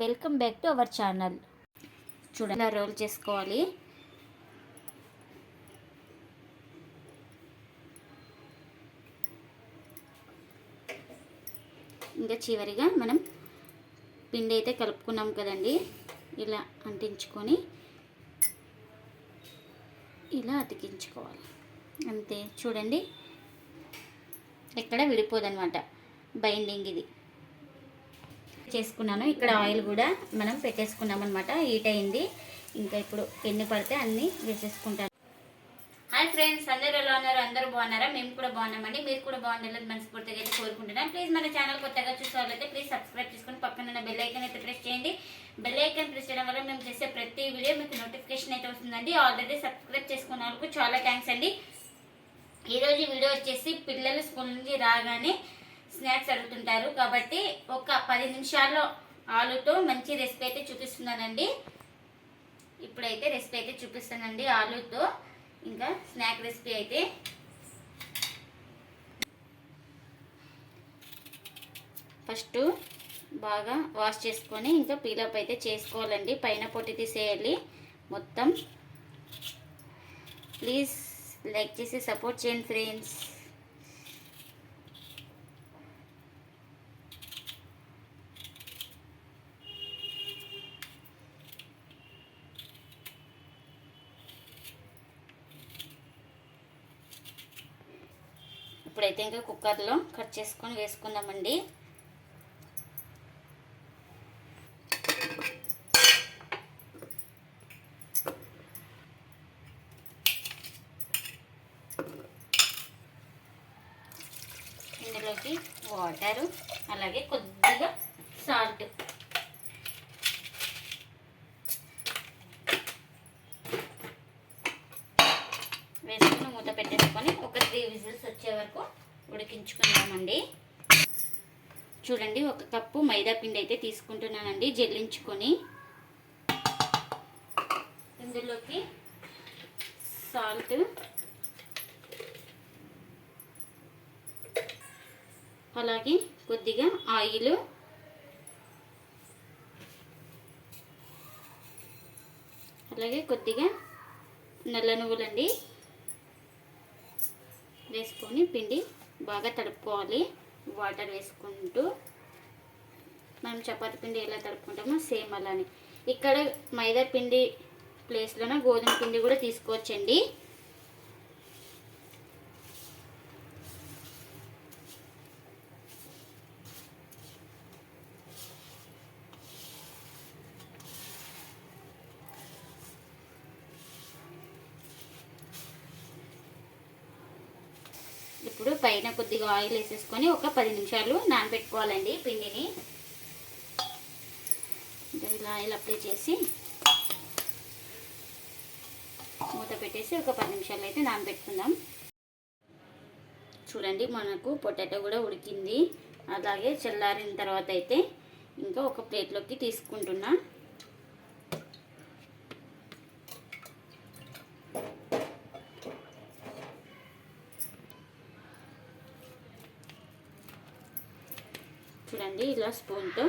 Welcome back to our channel. చూడండి role చేసుకోవాలి. ఇంకా చివరిగా మనం పిండి అయితే కలుపుకున్నాం కదండి. ఇలా అంటించుకొని ఇలా అతికించుకోవాలి. అంతే చూడండి. ఎక్కడ విడిపోదన్నమాట. బైండింగ్ ఇది. చేసుకున్నాను. ఇక్కడ ఆయిల్ కూడా మనం పెట్టేసుకున్నాం అనమాట హీట్ అయింది. ఇంకా ఇప్పుడు ఎన్ని పడితే అన్ని వేసేసుకుంటాను. హాయ్ ఫ్రెండ్స్ అందరూ ఎలా ఉన్నారు? అందరూ బాగున్నారా? మేము కూడా బాగున్నామండి. మీరు కూడా బాగుండాలని మనస్ఫూర్తిగా అయితే కోరుకుంటున్నాను ప్లీజ్ మన ఛానల్ కొత్తగా చూసే వాళ్ళైతే ప్లీజ్ సబ్స్క్రైబ్ చేసుకొని పక్కన ఉన్న బెల్ ఐకన్ అయితే ప్రెస్ చేయండి. బెల్ ఐకన్ ప్రెస్ చేయడం వల్ల మేము చేసే ప్రతి వీడియో మీకు నోటిఫికేషన్ అయితే వస్తుందండి. ఆల్రెడీ సబ్స్క్రైబ్ చేసుకున్న వాళ్ళకు చాలా థ్యాంక్స్ అండి. ఈరోజు వీడియో వచ్చేసి పిల్లలు స్కూల్ నుంచి రాగానే స్నాక్స్ అడుగుతుంటారు. కాబట్టి ఒక పది నిమిషాల్లో ఆలుతో మంచి రెసిపీ అయితే చూపిస్తున్నానండి. ఇప్పుడైతే రెసిపీ అయితే చూపిస్తానండి ఆలుతో. ఇంకా స్నాక్ రెసిపీ అయితే. ఫస్ట్ బాగా వాష్ చేసుకొని ఇంకా పీలప్ అయితే చేసుకోవాలండి. పైన పొట్టి తీసేయాలి. మొత్తం. ప్లీజ్ లైక్ చేసి సపోర్ట్ చేయండి ఫ్రెండ్స్. ఇప్పుడైతే ఇంకా కుక్కర్లో కట్ చేసుకొని వేసుకుందామండి. ఇందులోకి వాటరు అలాగే కొద్దిగా సాల్ట్ వేసుకుని మూత పెట్టేసుకొని ఒక త్రీ విజిల్స్ వచ్చే వరకు ఉడికించుకుందామండి. చూడండి ఒక కప్పు మైదా పిండి అయితే తీసుకుంటున్నానండి జల్లించుకొని. ఇందులోకి సాల్ట్ అలాగే కొద్దిగా ఆయిల్ అలాగే కొద్దిగా నల్ల నువ్వులండి. వేసుకొని పిండి బాగా తడుపుకోవాలి. వాటర్ వేసుకుంటూ మనం చపాతి పిండి ఎలా తడుపుకుంటామో సేమ్ అలానే. ఇక్కడ మైదా పిండి ప్లేస్లోనే గోధుమ పిండి కూడా తీసుకోవచ్చండి. ఇప్పుడు పైన కొద్దిగా ఆయిల్ వేసేసుకొని ఒక పది నిమిషాలు నానబెట్టుకోవాలండి పిండిని. ఇలా ఆయిల్ అప్లై చేసి మూత పెట్టేసి ఒక పది నిమిషాలు అయితే నానబెట్టుకుందాం. చూడండి మనకు పొటాటో కూడా ఉడికింది. అలాగే చల్లారిన తర్వాత అయితే ఇంకా ఒక ప్లేట్లోకి తీసుకుంటున్నా. చూడండి ఇలా స్పూన్తో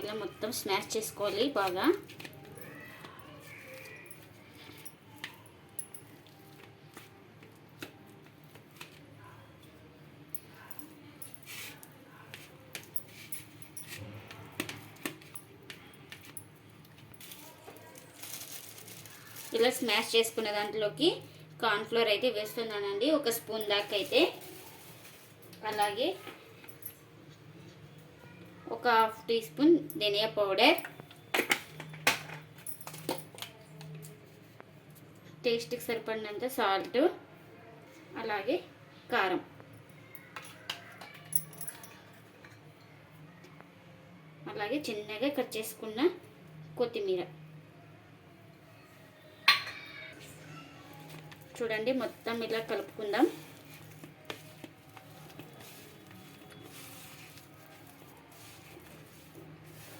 ఇలా మొత్తం స్మాష్ చేసుకోవాలి బాగా. ఇలా స్మాష్ చేసుకున్న దాంట్లోకి కార్న్ఫ్లోర్ అయితే వేస్తున్నానండి ఒక స్పూన్ దాకా అయితే. అలాగే ఒక హాఫ్ టీ స్పూన్ ధనియా పౌడర్. టేస్ట్కి సరిపడినంత సాల్ట్ అలాగే కారం. అలాగే చిన్నగా కట్ చేసుకున్న కొత్తిమీర. చూడండి మొత్తం ఇలా కలుపుకుందాం.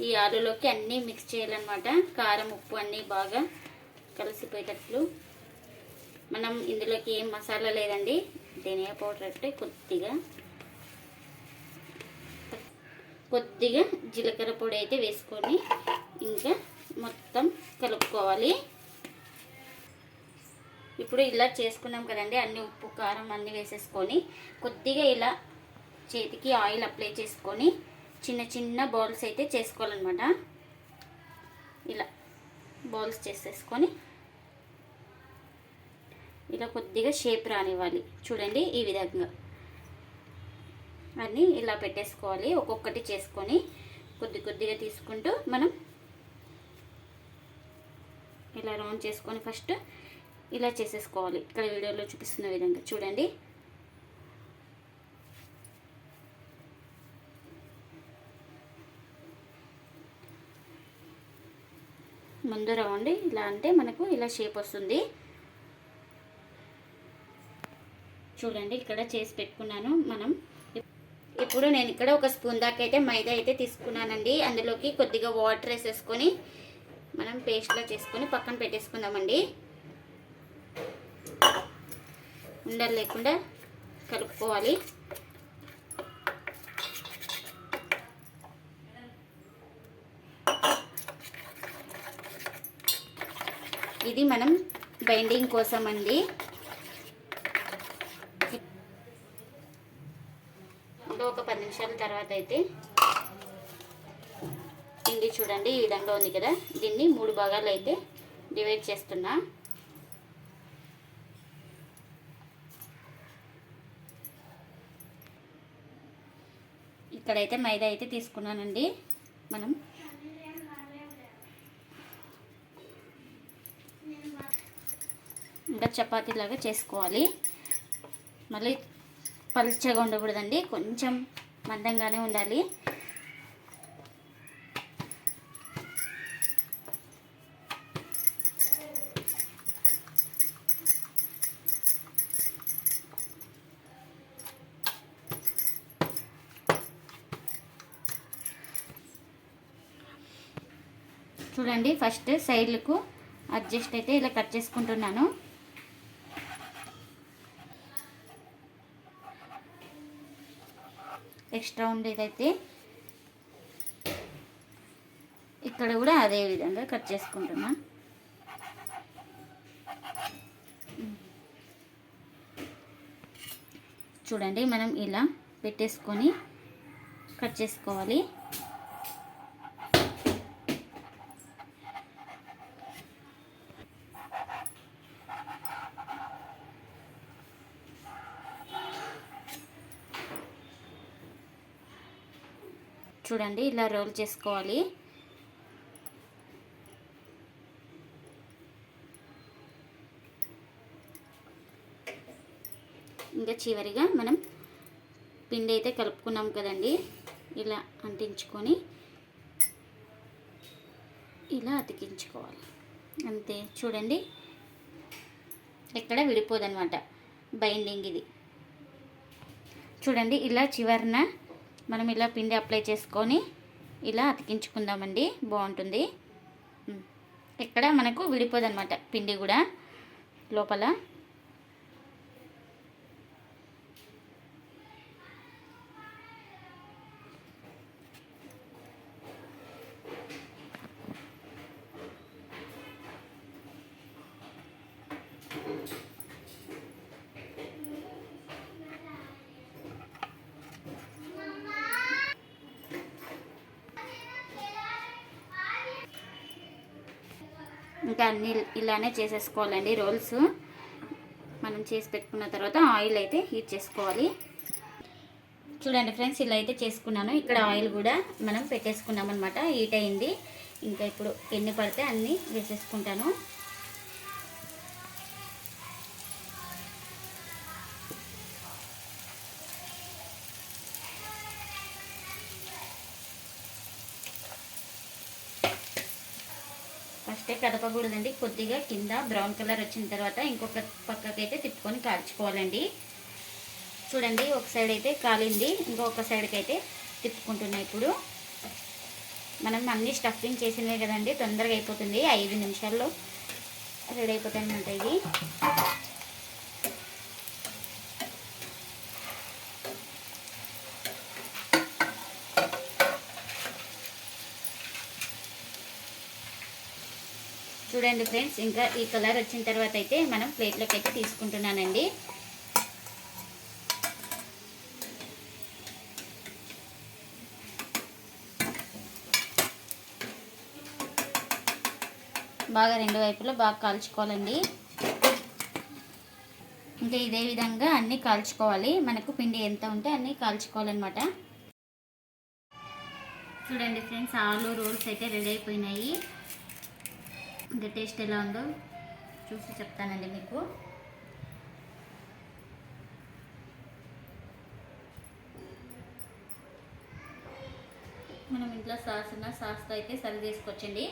ఈ ఆలులోకి అన్నీ మిక్స్ చేయాలన్నమాట. కారం ఉప్పు అన్నీ బాగా కలిసిపోయేటట్లు. మనం ఇందులోకి ఏం మసాలా లేదండి. ధనియా పౌడర్ అంటే కొద్దిగా కొద్దిగా జీలకర్ర పొడి అయితే వేసుకొని ఇంకా మొత్తం కలుపుకోవాలి. ఇప్పుడు ఇలా చేసుకున్నాం కదండి. అన్ని ఉప్పు కారం అన్నీ వేసేసుకొని కొద్దిగా ఇలా చేతికి ఆయిల్ అప్లై చేసుకొని చిన్న చిన్న బౌల్స్ అయితే చేసుకోవాలన్నమాట. ఇలా బౌల్స్ చేసేసుకొని ఇలా కొద్దిగా షేప్ రానివ్వాలి. చూడండి ఈ విధంగా. అన్నీ ఇలా పెట్టేసుకోవాలి. ఒక్కొక్కటి చేసుకొని కొద్ది కొద్దిగా తీసుకుంటూ మనం ఇలా రౌండ్ చేసుకొని ఫస్ట్ ఇలా చేసేసుకోవాలి. ఇక్కడ వీడియోలో చూపిస్తున్న విధంగా. చూడండి. ముందు రౌండ్ ఇలా అంటే మనకు ఇలా షేప్ వస్తుంది. చూడండి ఇక్కడ చేసి పెట్టుకున్నాను మనం. ఇప్పుడు నేను ఇక్కడ ఒక స్పూన్ దాకా అయితే మైదా అయితే తీసుకున్నానండి. అందులోకి కొద్దిగా వాటర్ వేసేసుకొని మనం పేస్ట్లా చేసుకొని పక్కన పెట్టేసుకుందామండి. ఉండలు లేకుండా కలుపుకోవాలి. ఇది మనం బైండింగ్ కోసం అండి ఒక పది నిమిషాల తర్వాత అయితే పిండి చూడండి ఈ విధంగా ఉంది కదా. దీన్ని మూడు భాగాలు అయితే డివైడ్ చేస్తున్నా. ఇక్కడైతే మైదా అయితే తీసుకున్నానండి. మనం ఇంకా చపాతీలాగా చేసుకోవాలి. మళ్ళీ పలుచగా ఉండకూడదండి కొంచెం మందంగానే ఉండాలి. చూడండి ఫస్ట్ సైడ్లకు అడ్జస్ట్ అయితే ఇలా కట్ చేసుకుంటున్నాను. ఎక్స్ట్రా ఉండేదైతే ఇక్కడ కూడా అదే విధంగా కట్ చేసుకుంటున్నా. చూడండి మనం ఇలా పెట్టేసుకొని కట్ చేసుకోవాలి. చూడండి ఇలా రోల్ చేసుకోవాలి. ఇంకా చివరిగా మనం పిండి అయితే కలుపుకున్నాం కదండి ఇలా అంటించుకొని ఇలా అతికించుకోవాలి. అంతే చూడండి. ఎక్కడ విడిపోదనమాట బైండింగ్ ఇది. చూడండి ఇలా చివరిన మనం ఇలా పిండి అప్లై చేసుకొని ఇలా అతికించుకుందామండి. బాగుంటుంది. ఇక్కడ మనకు విడిపోదన్నమాట పిండి కూడా లోపల. ఇంకా అన్ని ఇలానే చేసేసుకోవాలండి రోల్స్. మనం చేసి పెట్టుకున్న తర్వాత ఆయిల్ అయితే హీట్ చేసుకోవాలి. చూడండి ఫ్రెండ్స్ ఇలా అయితే చేసుకున్నాను. ఇక్కడ ఆయిల్ కూడా మనం పెట్టేసుకున్నాం అనమాట హీట్ అయింది. ఇంకా ఇప్పుడు ఎన్ని పడితే అన్నీ వేసేసుకుంటాను ఫస్టే కదపకూడదండి. కొద్దిగా కింద బ్రౌన్ కలర్ వచ్చిన తర్వాత ఇంకొక పక్కకైతే తిప్పుకొని కాల్చుకోవాలండి. చూడండి ఒక సైడ్ అయితే కాలింది. ఇంకొక సైడ్కి అయితే తిప్పుకుంటున్నాయి ఇప్పుడు. మనం అన్నీ స్టఫింగ్ చేసినవి కదండి తొందరగా అయిపోతుంది. ఐదు నిమిషాల్లో రెడీ అయిపోతాయి ఇది చూడండి ఫ్రెండ్స్ ఇంకా ఈ కలర్ వచ్చిన తర్వాత అయితే మనం ప్లేట్లోకి అయితే తీసుకుంటున్నానండి. బాగా రెండు వైపులా బాగా కాల్చుకోవాలండి. ఇంకా ఇదే విధంగా అన్నీ కాల్చుకోవాలి. మనకు పిండి ఎంత ఉంటే అన్నీ కాల్చుకోవాలన్నమాట. చూడండి ఫ్రెండ్స్ ఆలు రోల్స్ అయితే రెడీ అయిపోయినాయి. ఇంకా టేస్ట్ ఎలా ఉందో చూసి చెప్తానండి మీకు. మనం ఇంట్లో సాస్ ఉన్న సాస్తో అయితే సర్వ్ చేసుకోవచ్చండి.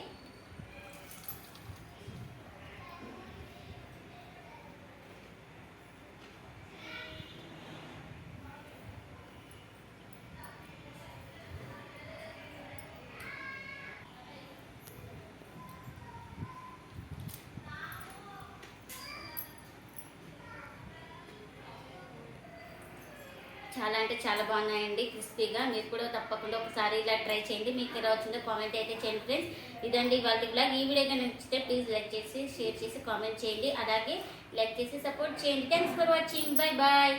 చాలా అంటే చాలా బాగున్నాయండి క్రిస్పీగా. మీరు కూడా తప్పకుండా ఒకసారి ఇలా ట్రై చేయండి. మీకు ఎలా వచ్చిందో కామెంట్ అయితే చేయండి ఫ్రెండ్స్. ఇదండి వాళ్ళ బ్లాగ్ ఈ వీడియో కనుక నచ్చితే ప్లీజ్ లైక్ చేసి షేర్ చేసి కామెంట్ చేయండి. అలాగే లైక్ చేసి సపోర్ట్ చేయండి. Thanks for watching bye bye